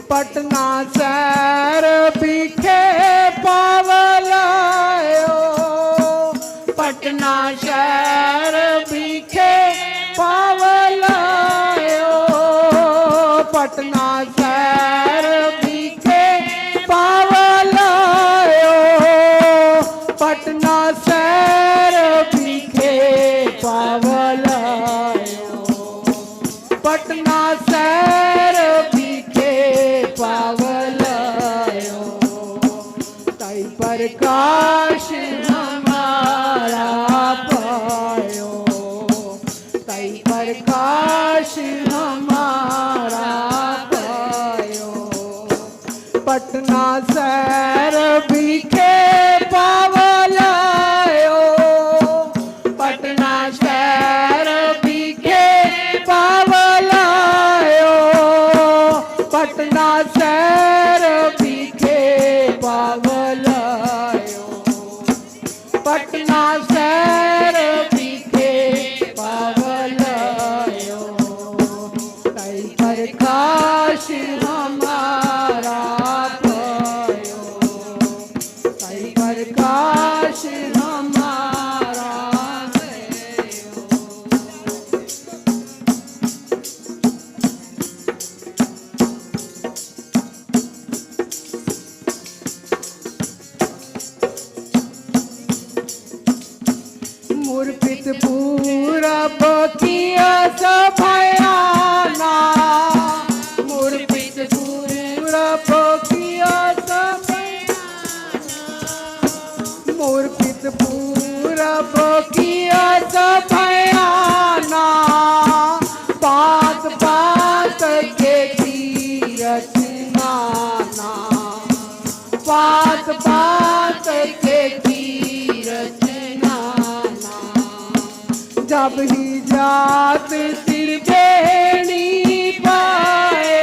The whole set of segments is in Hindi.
ਪਟਨਾ ਸ਼ਹਿਰ ਵਿਖੇ ਪਾਵਲਾਇਓ ਪਟਨਾ ਸ਼ਹਿਰ ਵਿਖੇ ਪਾਵਲਾਇਓ ਪਟਨਾ ਸ਼ਹਿਰ प्रकाश हमारा पायो। तई प्रकाश हमारा पायो। पटना शहर बिखे पावलायो पटना पटना शहर बिखे पावला मूर्पित पूरब किया सभयाना मूर्पित पूरब किया सभयाना मूर्पित पूरब किया पात पात के जब ही जात त्रिवेणी पाए,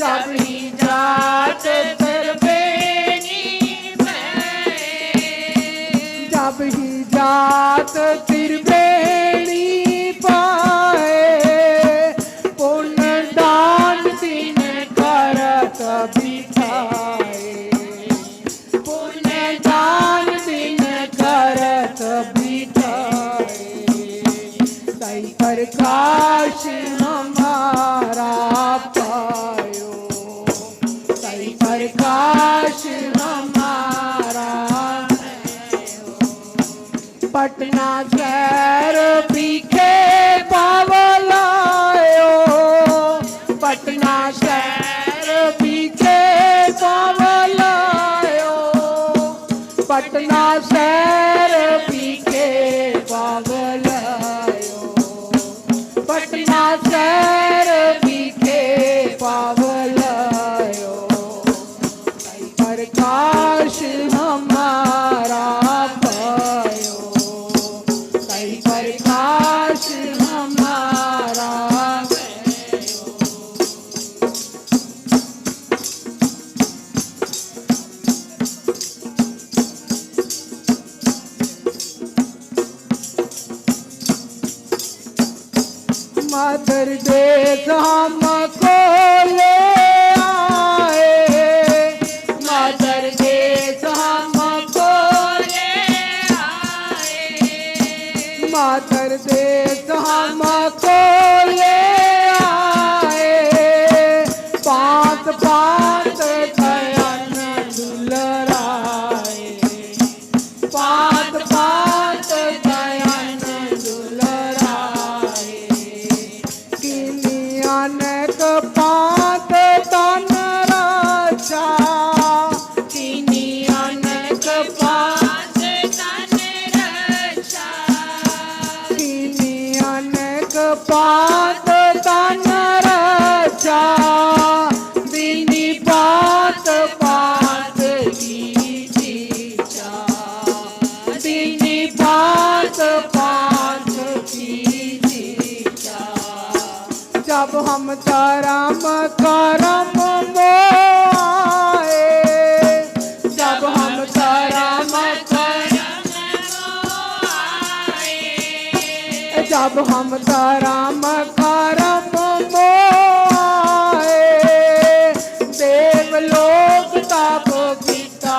जब ही जात त्रिवेणी पाए। जब ही जात त्रिवेणी पाए, पुण्य दान दिन करत बिठाए। पुण्य ਪਟਨਾ ਖੈਰ ਪੀਖੇ ਪਾਵਲਾਇਓ ਪਟਨਾ ਖੈਰ ਪੀਖੇ ਪਾਵਲਾਇਓ ਪਟਨਾ मदर देश हमको ले आए मदर देश हमको ले आए मदर देश हमको ले को हम राम देव लोग ताप गीता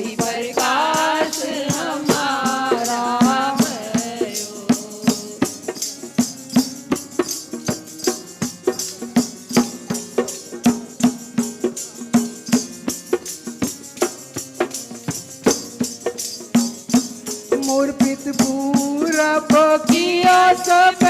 वही प्रकाश मोर पित पूरा बकिया सब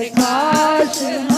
Hare Krishna.